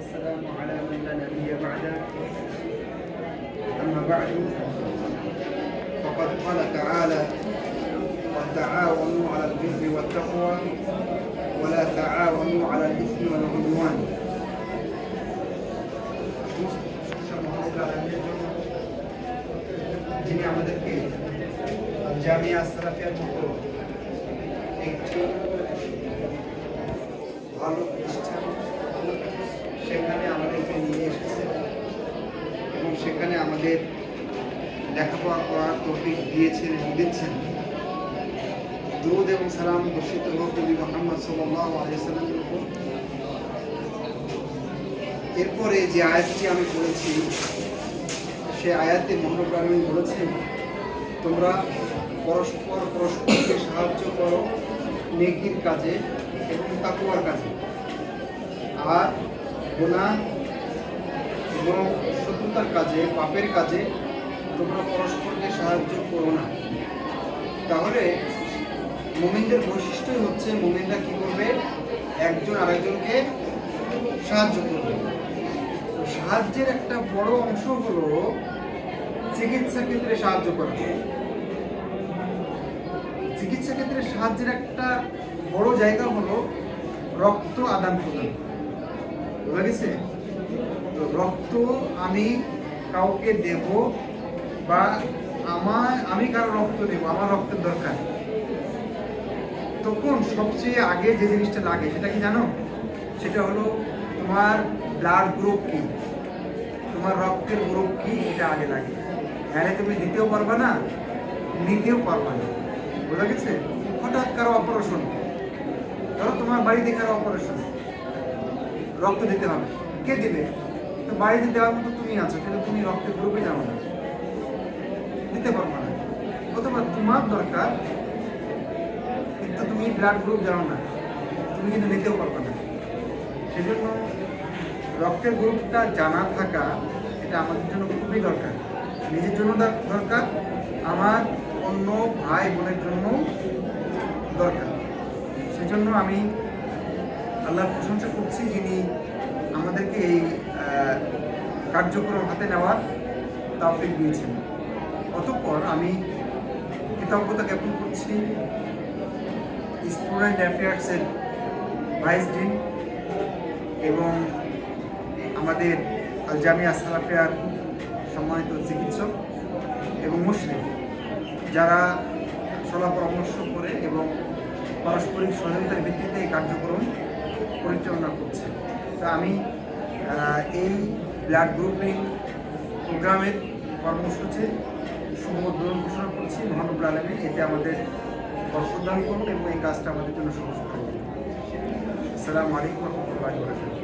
والسلام على من لا نبي بعده أما بعد فقد قال تعالى وتعاونوا على البر والتقوى ولا تعاونوا على الإثم والعدوان যিনি আমাদেরকে জামিয়া সালাফিয়ার মতো একটি ভালো প্রতিষ্ঠান আমাদের লেখাপড়া করার তৌফিক দিয়েছেন এবং দিচ্ছেন। দুরুদ এবং সালাম বর্ষিত হোক নবী মোহাম্মদ সাল্লাহ উপর। এরপরে যে আয়াতটি আমি পড়েছি সে আয়াতে আলমী বলেছেন, তোমরা পরস্পর পরস্পরকে সাহায্য করো নেকির কাজে এবং তাকুয়ার কাজে। আর গোনা এবং শত্রুতার কাজে, পাপের কাজে তোমরা পরস্পরকে সাহায্য করো না। তাহলে মোমিনদের বৈশিষ্ট্যই হচ্ছে মোমিনরা কি করবে? একজন আরেকজনকে সাহায্য করবে। সাহায্যের একটা বড় অংশ হলো চিকিৎসা ক্ষেত্রে সাহায্য করা। চিকিৎসা ক্ষেত্রে সাহায্যের একটা বড় জায়গা হলো রক্ত আদান প্রদান। বোঝা গেছে? রক্ত আমি কাউকে দেব বা আমার আমি কারও রক্ত দেব, আমার রক্তের দরকার। তখন সবচেয়ে আগে যে জিনিসটা লাগে, সেটা কি জানো? সেটা হলো তোমার ব্লাড গ্রুপ কি? তোমার রক্তের গ্রুপ কি? এটা আগে লাগে। নাহলে তুমি দিতেও পারবা না, নিতেও পারবা না। বোঝা গেছে? হঠাৎ কারও অপারেশন ধরো তোমার বাড়িতে কারও অপারেশন রক্ত দিতে হবে। কে দিবে? তো বাড়িতে দেওয়ার মতো তুমি আছো কিন্তু তুমি রক্তের গ্রুপে যাও না? দিতে পারব না। অথবা তোমার দরকার, কিন্তু তুমি ব্লাড গ্রুপ জানো না। তুমি কিন্তু নিতেও পারবে না। সেজন্য রক্তের গ্রুপটা জানা থাকা, এটা আমাদের জন্য খুবই দরকার। নিজের জন্য দরকার, আমার অন্য ভাই বোনের জন্য দরকার। সেজন্য আমি আল্লাহর প্রশংসা করছি যিনি আমাদেরকে এই কার্যক্রম হাতে নেওয়ার তাফিক দিয়েছেন। অতঃপর আমি কৃতজ্ঞতা জ্ঞাপন করছি স্টুডেন্ট অ্যাফেয়ার্সের ভাইস ডিন এবং আমাদের আল জামিয়া সালাফিয়ার সম্মানিত চিকিৎসক এবং মুসলিম যারা সলা পরামর্শ করে এবং পারস্পরিক সহযোগিতার ভিত্তিতে এই কার্যক্রম পরিচালনা করছে। তা আমি এই ব্লাড গ্রুপিং প্রোগ্রামের কর্মসূচি সমুদ্রণ ঘোষণা করছি মহানব্র আলমী এতে আমাদের বর্ষদান করুন এবং এই কাজটা আমাদের জন্য সহজ করে দিন। আসসালামু আলাইকুম রহমতুল্লাহ